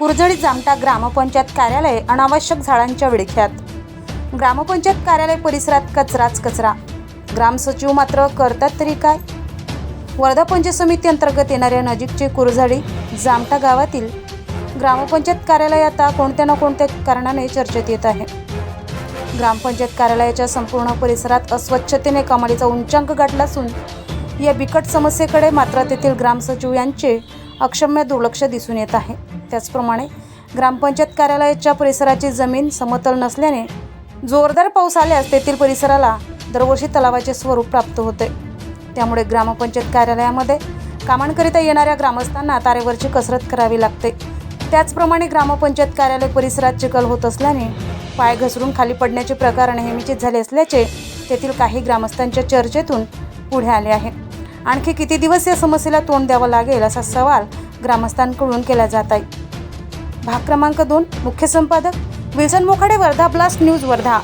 कुरझडी जामटा ग्रामपंचायत कार्यालय अनावश्यक झाडांच्या विळख्यात ग्रामपंचायत कार्यालय परिसरात कचराच कचरा. ग्रामसचिव मात्र करतात तरी काय? वर्धा पंचायत समिती अंतर्गत येणाऱ्या नजीकचे कुरझडी जामटा गावातील ग्रामपंचायत कार्यालय आता कोणत्या ना कोणत्या कारणाने चर्चेत येत आहे? ग्रामपंचायत कार्यालयाच्या संपूर्ण परिसरात अस्वच्छतेने कमालीचा उंचांक गाठला असून या बिकट समस्येकडे मात्र तेथील ग्रामसचिव यांचे अक्षम्य दुर्लक्ष दिसून येत आहे. त्याचप्रमाणे ग्रामपंचायत कार्यालयाच्या परिसराची जमीन समतल नसल्याने जोरदार पाऊस आल्यास तेथील परिसराला दरवर्षी तलावाचे स्वरूप प्राप्त होते. त्यामुळे ग्रामपंचायत कार्यालयामध्ये कामांकरिता येणाऱ्या ग्रामस्थांना तारेवरची कसरत करावी लागते. त्याचप्रमाणे ग्रामपंचायत कार्यालय परिसरात चिखल होत असल्याने पाय घसरून खाली पडण्याचे प्रकार नेहमीचे झाले असल्याचे तेथील काही ग्रामस्थांच्या चर्चेतून पुढे आले आहे. आणखी किती दिवस या समस्येला तोंड द्यावं लागेल असा सवाल ग्रामस्थांकडून केला जात आहे. भाग क्रमांक दोन मुख्य संपादक Wilson Mokhade Wardha blast news Wardha.